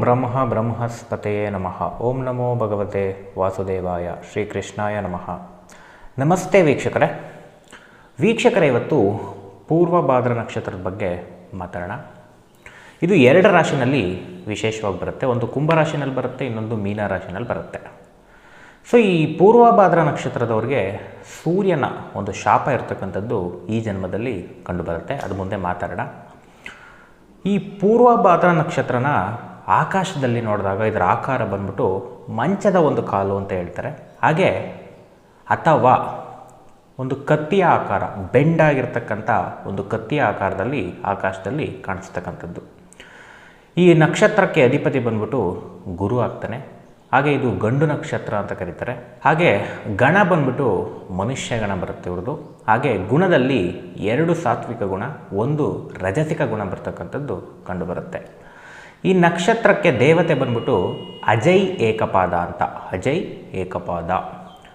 ಬ್ರಹ್ಮ ಬ್ರಹ್ಮಸ್ಪತೆಯೇ ನಮಃ. ಓಂ ನಮೋ ಭಗವತೆ ವಾಸುದೇವಾಯ ಶ್ರೀಕೃಷ್ಣಾಯ ನಮಃ. ನಮಸ್ತೆ ವೀಕ್ಷಕರೇ. ವೀಕ್ಷಕರೇ, ಇವತ್ತು ಪೂರ್ವ ಭಾದ್ರ ನಕ್ಷತ್ರದ ಬಗ್ಗೆ ಮಾತಾಡೋಣ. ಇದು ಎರಡು ರಾಶಿನಲ್ಲಿ ವಿಶೇಷವಾಗಿ ಬರುತ್ತೆ. ಒಂದು ಕುಂಭ ರಾಶಿನಲ್ಲಿ ಬರುತ್ತೆ, ಇನ್ನೊಂದು ಮೀನ ರಾಶಿನಲ್ಲಿ ಬರುತ್ತೆ. ಸೊ ಈ ಪೂರ್ವ ಭಾದ್ರ ನಕ್ಷತ್ರದವ್ರಿಗೆ ಸೂರ್ಯನ ಒಂದು ಶಾಪ ಇರತಕ್ಕಂಥದ್ದು ಈ ಜನ್ಮದಲ್ಲಿ ಕಂಡುಬರುತ್ತೆ. ಅದು ಮುಂದೆ ಮಾತಾಡೋಣ. ಈ ಪೂರ್ವ ಭಾದ್ರ ನಕ್ಷತ್ರನ ಆಕಾಶದಲ್ಲಿ ನೋಡಿದಾಗ ಇದರ ಆಕಾರ ಬಂದ್ಬಿಟ್ಟು ಮಂಚದ ಒಂದು ಕಾಲು ಅಂತ ಹೇಳ್ತಾರೆ. ಹಾಗೆ ಅಥವಾ ಒಂದು ಕತ್ತಿಯ ಆಕಾರ, ಬೆಂಡಾಗಿರ್ತಕ್ಕಂಥ ಒಂದು ಕತ್ತಿಯ ಆಕಾರದಲ್ಲಿ, ಆಕಾಶದಲ್ಲಿ ಕಾಣಿಸ್ತಕ್ಕಂಥದ್ದು. ಈ ನಕ್ಷತ್ರಕ್ಕೆ ಅಧಿಪತಿ ಬಂದ್ಬಿಟ್ಟು ಗುರು ಆಗ್ತಾನೆ. ಹಾಗೆ ಇದು ಗಂಡು ನಕ್ಷತ್ರ ಅಂತ ಕರೀತಾರೆ. ಹಾಗೆ ಗಣ ಬಂದ್ಬಿಟ್ಟು ಮನುಷ್ಯ ಗಣ ಬರುತ್ತೆ ಇವ್ರದ್ದು. ಹಾಗೆ ಗುಣದಲ್ಲಿ ಎರಡು ಸಾತ್ವಿಕ ಗುಣ, ಒಂದು ರಜಸಿಕ ಗುಣ ಬರ್ತಕ್ಕಂಥದ್ದು ಕಂಡುಬರುತ್ತೆ. ಈ ನಕ್ಷತ್ರಕ್ಕೆ ದೇವತೆ ಬಂದ್ಬಿಟ್ಟು ಅಜಯ್ ಏಕಪಾದ ಅಂತ. ಅಜಯ್ ಏಕಪಾದ.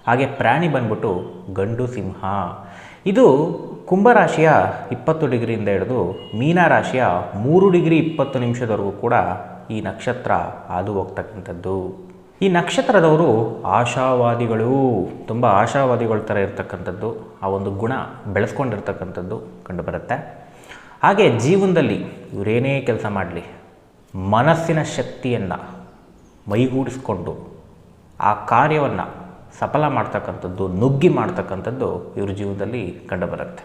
ಹಾಗೆ ಪ್ರಾಣಿ ಬಂದ್ಬಿಟ್ಟು ಗಂಡು ಸಿಂಹ. ಇದು ಕುಂಭರಾಶಿಯ ಇಪ್ಪತ್ತು ಡಿಗ್ರಿಯಿಂದ ಹಿಡಿದು ಮೀನರಾಶಿಯ ಮೂರು ಡಿಗ್ರಿ ಇಪ್ಪತ್ತು ನಿಮಿಷದವರೆಗೂ ಕೂಡ ಈ ನಕ್ಷತ್ರ ಹಾದು ಹೋಗ್ತಕ್ಕಂಥದ್ದು. ಈ ನಕ್ಷತ್ರದವರು ಆಶಾವಾದಿಗಳು. ತುಂಬ ಆಶಾವಾದಿಗಳ ಥರ ಇರ್ತಕ್ಕಂಥದ್ದು. ಆ ಒಂದು ಗುಣ ಬೆಳೆಸ್ಕೊಂಡಿರ್ತಕ್ಕಂಥದ್ದು ಕಂಡುಬರುತ್ತೆ. ಹಾಗೆ ಜೀವನದಲ್ಲಿ ಇವರೇನೇ ಕೆಲಸ ಮಾಡಲಿ ಮನಸ್ಸಿನ ಶಕ್ತಿಯನ್ನು ಮೈಗೂಡಿಸಿಕೊಂಡು ಆ ಕಾರ್ಯವನ್ನು ಸಫಲ ಮಾಡ್ತಕ್ಕಂಥದ್ದು, ನುಗ್ಗಿ ಮಾಡ್ತಕ್ಕಂಥದ್ದು ಇವ್ರ ಜೀವನದಲ್ಲಿ ಕಂಡುಬರುತ್ತೆ.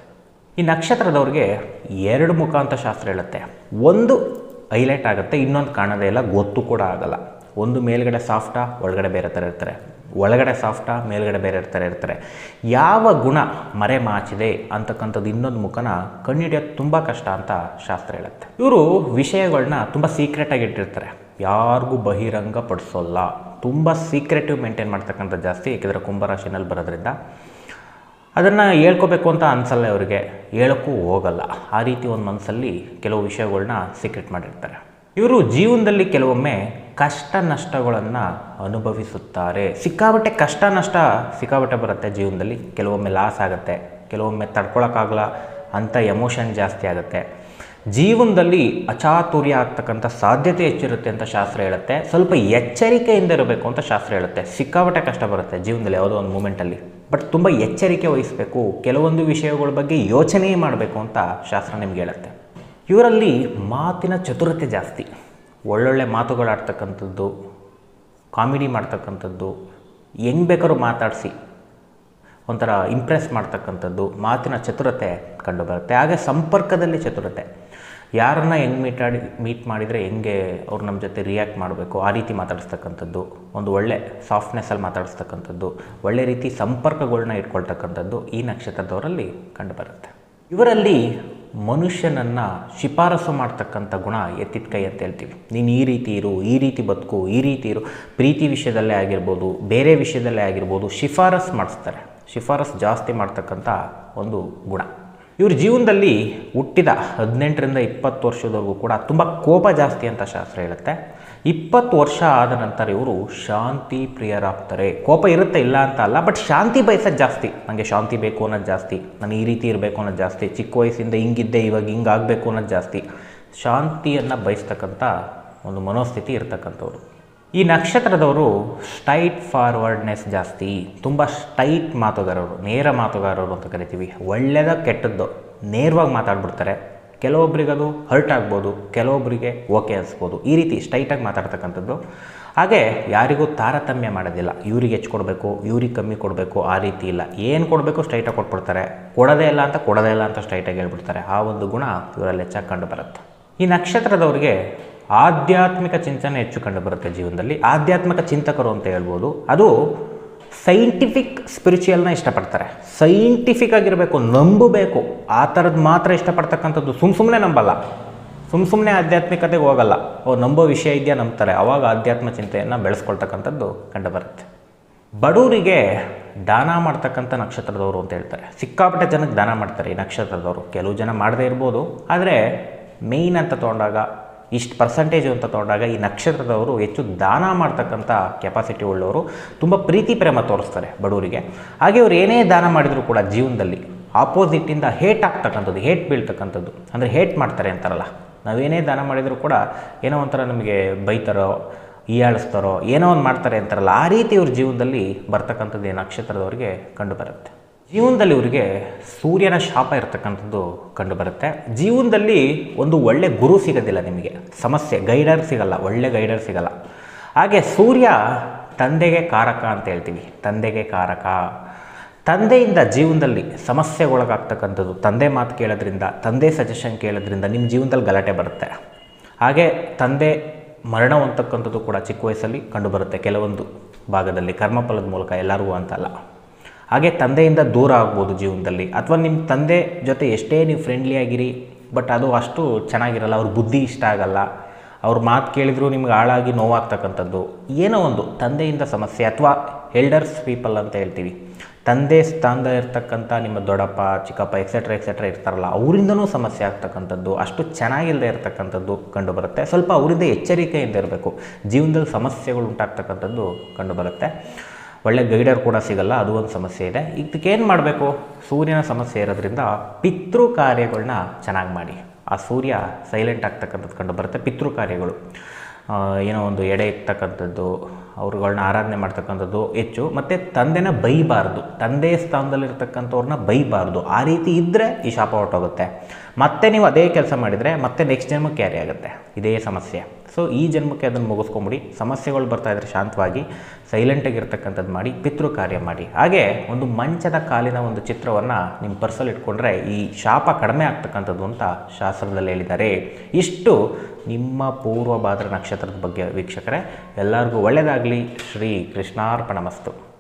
ಈ ನಕ್ಷತ್ರದವ್ರಿಗೆ ಎರಡು ಮುಖ ಅಂತ ಶಾಸ್ತ್ರ ಹೇಳುತ್ತೆ. ಒಂದು ಹೈಲೈಟ್ ಆಗುತ್ತೆ, ಇನ್ನೊಂದು ಕಾಣದೇ ಇಲ್ಲ, ಗೊತ್ತು ಕೂಡ ಆಗಲ್ಲ. ಒಂದು ಮೇಲ್ಗಡೆ ಸಾಫ್ಟಾ ಒಳಗಡೆ ಬೇರೆ ಥರ ಇರ್ತಾರೆ. ಒಳಗಡೆ ಸಾಫ್ಟಾ ಮೇಲ್ಗಡೆ ಬೇರೆ ಇರ್ತಾರೆ ಇರ್ತಾರೆ. ಯಾವ ಗುಣ ಮರೆ ಮಾಚಿದೆ ಅಂತಕ್ಕಂಥದ್ದು ಇನ್ನೊಂದು ಮುಖನ ಕಣ್ಣಿಡಿಯೋದು ತುಂಬ ಕಷ್ಟ ಅಂತ ಶಾಸ್ತ್ರ ಹೇಳುತ್ತೆ. ಇವರು ವಿಷಯಗಳನ್ನ ತುಂಬ ಸೀಕ್ರೆಟಾಗಿ ಇಟ್ಟಿರ್ತಾರೆ. ಯಾರಿಗೂ ಬಹಿರಂಗ ಪಡಿಸೋಲ್ಲ. ತುಂಬ ಸೀಕ್ರೆಟಿವ್ ಮೇಂಟೈನ್ ಮಾಡ್ತಕ್ಕಂಥ ಜಾಸ್ತಿ, ಏಕೆಂದರೆ ಕುಂಭರಾಶಿನಲ್ಲಿ ಬರೋದ್ರಿಂದ ಅದನ್ನು ಹೇಳ್ಕೋಬೇಕು ಅಂತ ಅನಿಸಲ್ಲ ಅವರಿಗೆ ಹೇಳೋಕ್ಕೂ ಹೋಗಲ್ಲ. ಆ ರೀತಿ ಒಂದು ಮನಸ್ಸಲ್ಲಿ ಕೆಲವು ವಿಷಯಗಳನ್ನ ಸೀಕ್ರೆಟ್ ಮಾಡಿರ್ತಾರೆ. ಇವರು ಜೀವನದಲ್ಲಿ ಕೆಲವೊಮ್ಮೆ ಕಷ್ಟ ನಷ್ಟಗಳನ್ನು ಅನುಭವಿಸುತ್ತಾರೆ. ಸಿಕ್ಕಾಬಟ್ಟೆ ಕಷ್ಟ ನಷ್ಟ ಸಿಕ್ಕಾಬಟ್ಟೆ ಬರುತ್ತೆ ಜೀವನದಲ್ಲಿ. ಕೆಲವೊಮ್ಮೆ ಲಾಸ್ ಆಗುತ್ತೆ, ಕೆಲವೊಮ್ಮೆ ತಡ್ಕೊಳಕ್ಕಾಗಲ್ಲ ಅಂಥ ಎಮೋಷನ್ ಜಾಸ್ತಿ ಆಗುತ್ತೆ. ಜೀವನದಲ್ಲಿ ಅಚಾತುರ್ಯ ಆಗ್ತಕ್ಕಂಥ ಸಾಧ್ಯತೆ ಹೆಚ್ಚಿರುತ್ತೆ ಅಂತ ಶಾಸ್ತ್ರ ಹೇಳುತ್ತೆ. ಸ್ವಲ್ಪ ಎಚ್ಚರಿಕೆಯಿಂದ ಇರಬೇಕು ಅಂತ ಶಾಸ್ತ್ರ ಹೇಳುತ್ತೆ. ಸಿಕ್ಕಾಬಟ್ಟೆ ಕಷ್ಟ ಬರುತ್ತೆ ಜೀವನದಲ್ಲಿ ಯಾವುದೋ ಒಂದು ಮೂಮೆಂಟಲ್ಲಿ ಬಟ್ ತುಂಬ ಎಚ್ಚರಿಕೆ ವಹಿಸಬೇಕು, ಕೆಲವೊಂದು ವಿಷಯಗಳ ಬಗ್ಗೆ ಯೋಚನೆ ಮಾಡಬೇಕು ಅಂತ ಶಾಸ್ತ್ರ ನಿಮ್ಗೆ ಹೇಳುತ್ತೆ. ಇವರಲ್ಲಿ ಮಾತಿನ ಚತುರತೆ ಜಾಸ್ತಿ. ಒಳ್ಳೊಳ್ಳೆ ಮಾತುಗಳಾಡ್ತಕ್ಕಂಥದ್ದು ಕಾಮಿಡಿ ಮಾಡ್ತಕ್ಕಂಥದ್ದು, ಹೆಂಗೆ ಬೇಕಾದ್ರೂ ಮಾತಾಡಿಸಿ, ಒಂಥರ ಇಂಪ್ರೆಸ್ ಮಾಡ್ತಕ್ಕಂಥದ್ದು, ಮಾತಿನ ಚತುರತೆ ಕಂಡುಬರುತ್ತೆ ಹಾಗೆ ಸಂಪರ್ಕದಲ್ಲಿ ಚತುರತೆ. ಯಾರನ್ನ ಹೆಂಗೆ ಮೀಟಾಡಿ ಮೀಟ್ ಮಾಡಿದರೆ ಹೆಂಗೆ ಅವ್ರು ನಮ್ಮ ಜೊತೆ ರಿಯಾಕ್ಟ್ ಮಾಡಬೇಕು, ಆ ರೀತಿ ಮಾತಾಡಿಸ್ತಕ್ಕಂಥದ್ದು. ಒಂದು ಒಳ್ಳೆ ಸಾಫ್ಟ್ನೆಸ್ಸಲ್ಲಿ ಮಾತಾಡಿಸ್ತಕ್ಕಂಥದ್ದು, ಒಳ್ಳೆ ರೀತಿ ಸಂಪರ್ಕಗಳನ್ನ ಇಟ್ಕೊಳ್ತಕ್ಕಂಥದ್ದು ಈ ನಕ್ಷತ್ರದವರಲ್ಲಿ ಕಂಡುಬರುತ್ತೆ ಇವರಲ್ಲಿ ಮನುಷ್ಯನನ್ನು ಶಿಫಾರಸು ಮಾಡ್ತಕ್ಕಂಥ ಗುಣ ಎತ್ತಿದ ಕೈ ಅಂತ ಹೇಳ್ತೀವಿ. ನೀನು ಈ ರೀತಿ ಇರು, ಈ ರೀತಿ ಬದುಕು, ಈ ರೀತಿ ಇರು. ಪ್ರೀತಿ ವಿಷಯದಲ್ಲೇ ಆಗಿರ್ಬೋದು, ಬೇರೆ ವಿಷಯದಲ್ಲೇ ಆಗಿರ್ಬೋದು, ಶಿಫಾರಸು ಮಾಡಿಸ್ತಾರೆ. ಶಿಫಾರಸು ಜಾಸ್ತಿ ಮಾಡ್ತಕ್ಕಂಥ ಒಂದು ಗುಣ. ಇವ್ರ ಜೀವನದಲ್ಲಿ ಹುಟ್ಟಿದ ಹದಿನೆಂಟರಿಂದ ಇಪ್ಪತ್ತು ವರ್ಷದವರೆಗೂ ಕೂಡ ತುಂಬ ಕೋಪ ಜಾಸ್ತಿ ಅಂತ ಶಾಸ್ತ್ರ ಹೇಳುತ್ತೆ. ಇಪ್ಪತ್ತು ವರ್ಷ ಆದ ನಂತರ ಇವರು ಶಾಂತಿ ಪ್ರಿಯರಾಗ್ತಾರೆ. ಕೋಪ ಇರುತ್ತೆ ಇಲ್ಲ ಅಂತ ಅಲ್ಲ ಬಟ್ ಶಾಂತಿ ಬಯಸೋದು ಜಾಸ್ತಿ. ನನಗೆ ಶಾಂತಿ ಬೇಕು ಅನ್ನೋದು ಜಾಸ್ತಿ. ನಾನು ಈ ರೀತಿ ಇರಬೇಕು ಅನ್ನೋದು ಜಾಸ್ತಿ. ಚಿಕ್ಕ ವಯಸ್ಸಿಂದ ಹಿಂಗಿದ್ದೆ, ಇವಾಗ ಹಿಂಗಾಗಬೇಕು ಅನ್ನೋದು ಜಾಸ್ತಿ. ಶಾಂತಿಯನ್ನು ಬಯಸ್ತಕ್ಕಂಥ ಒಂದು ಮನೋಸ್ಥಿತಿ ಇರ್ತಕ್ಕಂಥವ್ರು. ಈ ನಕ್ಷತ್ರದವರು ಸ್ಟೈಟ್ ಫಾರ್ವರ್ಡ್ನೆಸ್ ಜಾಸ್ತಿ, ತುಂಬ ಸ್ಟೈಟ್ ಮಾತುಗಾರರು, ನೇರ ಮಾತುಗಾರರು ಅಂತ ಕರಿತೀವಿ. ಒಳ್ಳೆಯದ ಕೆಟ್ಟದ್ದು ನೇರವಾಗಿ ಮಾತಾಡ್ಬಿಡ್ತಾರೆ. ಕೆಲವೊಬ್ರಿಗೆ ಅದು ಹರ್ಟ್ ಆಗ್ಬೋದು ಕೆಲವೊಬ್ಬರಿಗೆ ಓಕೆ ಅನಿಸ್ಬೋದು. ಈ ರೀತಿ ಸ್ಟೈಟಾಗಿ ಮಾತಾಡ್ತಕ್ಕಂಥದ್ದು. ಹಾಗೆ ಯಾರಿಗೂ ತಾರತಮ್ಯ ಮಾಡೋದಿಲ್ಲ. ಇವ್ರಿಗೆ ಹೆಚ್ಚು ಕೊಡಬೇಕು, ಇವ್ರಿಗೆ ಕಮ್ಮಿ ಕೊಡಬೇಕು, ಆ ರೀತಿ ಇಲ್ಲ. ಏನು ಕೊಡಬೇಕು ಸ್ಟೈಟಾಗಿ ಕೊಟ್ಬಿಡ್ತಾರೆ. ಕೊಡೋದೇ ಇಲ್ಲ ಅಂತ, ಕೊಡೋದೇ ಇಲ್ಲ ಅಂತ ಸ್ಟೈಟಾಗಿ ಹೇಳ್ಬಿಡ್ತಾರೆ. ಆ ಒಂದು ಗುಣ ಇವರಲ್ಲಿ ಹೆಚ್ಚಾಗಿ ಕಂಡು ಬರುತ್ತೆ. ಈ ನಕ್ಷತ್ರದವ್ರಿಗೆ ಆಧ್ಯಾತ್ಮಿಕ ಚಿಂತನೆ ಹೆಚ್ಚು ಕಂಡು ಬರುತ್ತೆ ಜೀವನದಲ್ಲಿ. ಆಧ್ಯಾತ್ಮಿಕ ಚಿಂತಕರು ಅಂತ ಹೇಳ್ಬೋದು. ಅದು ಸೈಂಟಿಫಿಕ್ ಸ್ಪಿರಿಚುಯಲ್ನ ಇಷ್ಟಪಡ್ತಾರೆ. ಸೈಂಟಿಫಿಕ್ ಆಗಿರಬೇಕು, ನಂಬಬೇಕು. ಆ ಥರದ್ದು ಮಾತ್ರ ಇಷ್ಟಪಡ್ತಕ್ಕಂಥದ್ದು. ಸುಮ್ಮ ಸುಮ್ಮನೆ ನಂಬಲ್ಲ. ಸುಮ್ಮ ಸುಮ್ಮನೆ ಆಧ್ಯಾತ್ಮಿಕತೆಗೆ ಹೋಗಲ್ಲ. ಓ, ನಂಬೋ ವಿಷಯ ಇದೆಯಾ ನಂಬ್ತಾರೆ. ಅವಾಗ ಆಧ್ಯಾತ್ಮ ಚಿಂತೆಯನ್ನು ಬೆಳೆಸ್ಕೊಳ್ತಕ್ಕಂಥದ್ದು ಕಂಡುಬರುತ್ತೆ. ಬಡವರಿಗೆ ದಾನ ಮಾಡ್ತಕ್ಕಂಥ ನಕ್ಷತ್ರದವರು ಅಂತ ಹೇಳ್ತಾರೆ. ಸಿಕ್ಕಾಪಟ್ಟೆ ಜನಕ್ಕೆ ದಾನ ಮಾಡ್ತಾರೆ ಈ ನಕ್ಷತ್ರದವರು. ಕೆಲವು ಜನ ಮಾಡದೇ ಇರ್ಬೋದು. ಆದರೆ ಮೇಯ್ನ್ ಅಂತ ತೊಗೊಂಡಾಗ ಇಷ್ಟು ಪರ್ಸಂಟೇಜು ಅಂತ ತೊಗೊಂಡಾಗ ಈ ನಕ್ಷತ್ರದವರು ಹೆಚ್ಚು ದಾನ ಮಾಡ್ತಕ್ಕಂಥ ಕೆಪಾಸಿಟಿ ಉಳ್ಳವರು ತುಂಬ ಪ್ರೀತಿ, ಪ್ರೇಮ ತೋರಿಸ್ತಾರೆ ಬಡವರಿಗೆ. ಹಾಗೆ ಅವ್ರು ಏನೇ ದಾನ ಮಾಡಿದರೂ ಕೂಡ ಜೀವನದಲ್ಲಿ ಆಪೋಸಿಟ್ಟಿಂದ ಹೇಟ್ ಆಗ್ತಕ್ಕಂಥದ್ದು ಹೇಟ್ ಬೀಳ್ತಕ್ಕಂಥದ್ದು, ಅಂದರೆ ಹೇಟ್ ಮಾಡ್ತಾರೆ ಅಂತಾರಲ್ಲ ನಾವೇನೇ ದಾನ ಮಾಡಿದರೂ ಕೂಡ ಏನೋ ಒಂಥರ ನಮಗೆ ಬೈತಾರೋ, ಹೀಯಾಳಿಸ್ತಾರೋ, ಏನೋ ಒಂದು ಮಾಡ್ತಾರೆ ಅಂತಾರಲ್ಲ, ಆ ರೀತಿ ಇವ್ರ ಜೀವನದಲ್ಲಿ ಬರ್ತಕ್ಕಂಥದ್ದು ಈ ನಕ್ಷತ್ರದವರಿಗೆ ಕಂಡುಬರುತ್ತೆ ಜೀವನದಲ್ಲಿ ಇವರಿಗೆ ಸೂರ್ಯನ ಶಾಪ ಇರತಕ್ಕಂಥದ್ದು ಕಂಡುಬರುತ್ತೆ. ಜೀವನದಲ್ಲಿ ಒಂದು ಒಳ್ಳೆ ಗುರು ಸಿಗೋದಿಲ್ಲ ನಿಮಗೆ. ಸಮಸ್ಯೆ, ಗೈಡರ್ ಸಿಗಲ್ಲ, ಒಳ್ಳೆ ಗೈಡರ್ ಸಿಗಲ್ಲ. ಹಾಗೆ ಸೂರ್ಯ ತಂದೆಗೆ ಕಾರಕ ಅಂತ ಹೇಳ್ತೀವಿ. ತಂದೆಗೆ ಕಾರಕ. ತಂದೆಯಿಂದ ಜೀವನದಲ್ಲಿ ಸಮಸ್ಯೆಗೊಳಗಾಗ್ತಕ್ಕಂಥದ್ದು ತಂದೆ ಮಾತು ಕೇಳೋದ್ರಿಂದ, ತಂದೆ ಸಜೆಷನ್ ಕೇಳೋದ್ರಿಂದ ನಿಮ್ಮ ಜೀವನದಲ್ಲಿ ಗಲಾಟೆ ಬರುತ್ತೆ. ಹಾಗೆ ತಂದೆ ಮರಣ ಅಂತಕ್ಕಂಥದ್ದು ಕೂಡ ಚಿಕ್ಕ ವಯಸ್ಸಲ್ಲಿ ಕಂಡುಬರುತ್ತೆ. ಕೆಲವೊಂದು ಭಾಗದಲ್ಲಿ ಕರ್ಮಫಲದ ಮೂಲಕ ಎಲ್ಲರಿಗೂ ಅಂತಲ್ಲ. ಹಾಗೆ ತಂದೆಯಿಂದ ದೂರ ಆಗ್ಬೋದು ಜೀವನದಲ್ಲಿ. ಅಥವಾ ನಿಮ್ಮ ತಂದೆ ಜೊತೆ ಎಷ್ಟೇ ನೀವು ಫ್ರೆಂಡ್ಲಿ ಆಗಿರಿ ಬಟ್ ಅದು ಅಷ್ಟು ಚೆನ್ನಾಗಿರಲ್ಲ, ಅವ್ರ ಬುದ್ಧಿ ಇಷ್ಟ ಆಗಲ್ಲ. ಅವ್ರ ಮಾತು ಕೇಳಿದ್ರು ನಿಮ್ಗೆ ಹಾಳಾಗಿ ನೋವಾಗ್ತಕ್ಕಂಥದ್ದು. ಏನೋ ಒಂದು ತಂದೆಯಿಂದ ಸಮಸ್ಯೆ ಅಥವಾ ಎಲ್ಡರ್ಸ್ ಪೀಪಲ್ ಅಂತ ಹೇಳ್ತೀವಿ. ತಂದೆ ಸ್ಥಾನದ ಇರ್ತಕ್ಕಂಥ ನಿಮ್ಮ ದೊಡ್ಡಪ್ಪ, ಚಿಕ್ಕಪ್ಪ ಎಕ್ಸೆಟ್ರಾ ಎಕ್ಸೆಟ್ರಾ ಇರ್ತಾರಲ್ಲ, ಅವರಿಂದನೂ ಸಮಸ್ಯೆ ಆಗ್ತಕ್ಕಂಥದ್ದು. ಅಷ್ಟು ಚೆನ್ನಾಗಿಲ್ಲದೆ ಇರತಕ್ಕಂಥದ್ದು ಕಂಡುಬರುತ್ತೆ. ಸ್ವಲ್ಪ ಅವರಿಂದ ಎಚ್ಚರಿಕೆಯಿಂದ ಇರಬೇಕು. ಜೀವನದಲ್ಲಿ ಸಮಸ್ಯೆಗಳು ಉಂಟಾಗ್ತಕ್ಕಂಥದ್ದು ಕಂಡುಬರುತ್ತೆ. ಒಳ್ಳೆ ಗೈಡರ್ ಕೂಡ ಸಿಗಲ್ಲ, ಅದು ಒಂದು ಸಮಸ್ಯೆ ಇದೆ. ಇದಕ್ಕೇನು ಮಾಡಬೇಕು? ಸೂರ್ಯನ ಸಮಸ್ಯೆ ಇರೋದ್ರಿಂದ ಪಿತೃ ಕಾರ್ಯಗಳನ್ನ ಚೆನ್ನಾಗಿ ಮಾಡಿ. ಆ ಸೂರ್ಯ ಸೈಲೆಂಟ್ ಆಗ್ತಕ್ಕಂಥದ್ದು ಕಂಡು ಬರುತ್ತೆ, ಪಿತೃ ಕಾರ್ಯಗಳು. ಏನೋ ಒಂದು ಎಡೆ ಇರ್ತಕ್ಕಂಥದ್ದು ಅವ್ರುಗಳ್ನ ಆರಾಧನೆ ಮಾಡ್ತಕ್ಕಂಥದ್ದು ಹೆಚ್ಚು. ಮತ್ತು ತಂದೆನ ಬೈಬಾರ್ದು. ತಂದೆ ಸ್ಥಾನದಲ್ಲಿರ್ತಕ್ಕಂಥವ್ರನ್ನ ಬೈಬಾರ್ದು. ಆ ರೀತಿ ಇದ್ದರೆ ಈ ಶಾಪ ಹೊರಟೋಗುತ್ತೆ. ಮತ್ತೆ ನೀವು ಅದೇ ಕೆಲಸ ಮಾಡಿದರೆ ಮತ್ತೆ ನೆಕ್ಸ್ಟ್ ಜನ್ಮಕ್ಕೆ ಕ್ಯಾರಿ ಆಗುತ್ತೆ? ಇದೇ ಸಮಸ್ಯೆ. ಸೊ ಈ ಜನ್ಮಕ್ಕೆ ಅದನ್ನು ಮುಗಿಸ್ಕೊಂಬಿಡಿ. ಸಮಸ್ಯೆಗಳು ಬರ್ತಾ ಇದ್ರೆ ಶಾಂತವಾಗಿ ಸೈಲೆಂಟಾಗಿರ್ತಕ್ಕಂಥದ್ದು ಮಾಡಿ, ಪಿತೃ ಕಾರ್ಯ ಮಾಡಿ. ಹಾಗೆ ಒಂದು ಮಂಚದ ಕಾಲಿನ ಒಂದು ಚಿತ್ರವನ್ನು ನಿಮ್ಮ ಪರ್ಸಲ್ಲಿ ಇಟ್ಕೊಂಡ್ರೆ ಈ ಶಾಪ ಕಡಿಮೆ ಆಗ್ತಕ್ಕಂಥದ್ದು ಅಂತ ಶಾಸ್ತ್ರದಲ್ಲಿ ಹೇಳಿದ್ದಾರೆ. ಇಷ್ಟು ನಿಮ್ಮ ಪೂರ್ವ ಭಾದ್ರ ನಕ್ಷತ್ರದ ಬಗ್ಗೆ ವೀಕ್ಷಕರೇ. ಎಲ್ಲರಿಗೂ ಒಳ್ಳೆಯದಾಗಲಿ ಶ್ರೀ ಕೃಷ್ಣಾರ್ಪಣ ಮಸ್ತು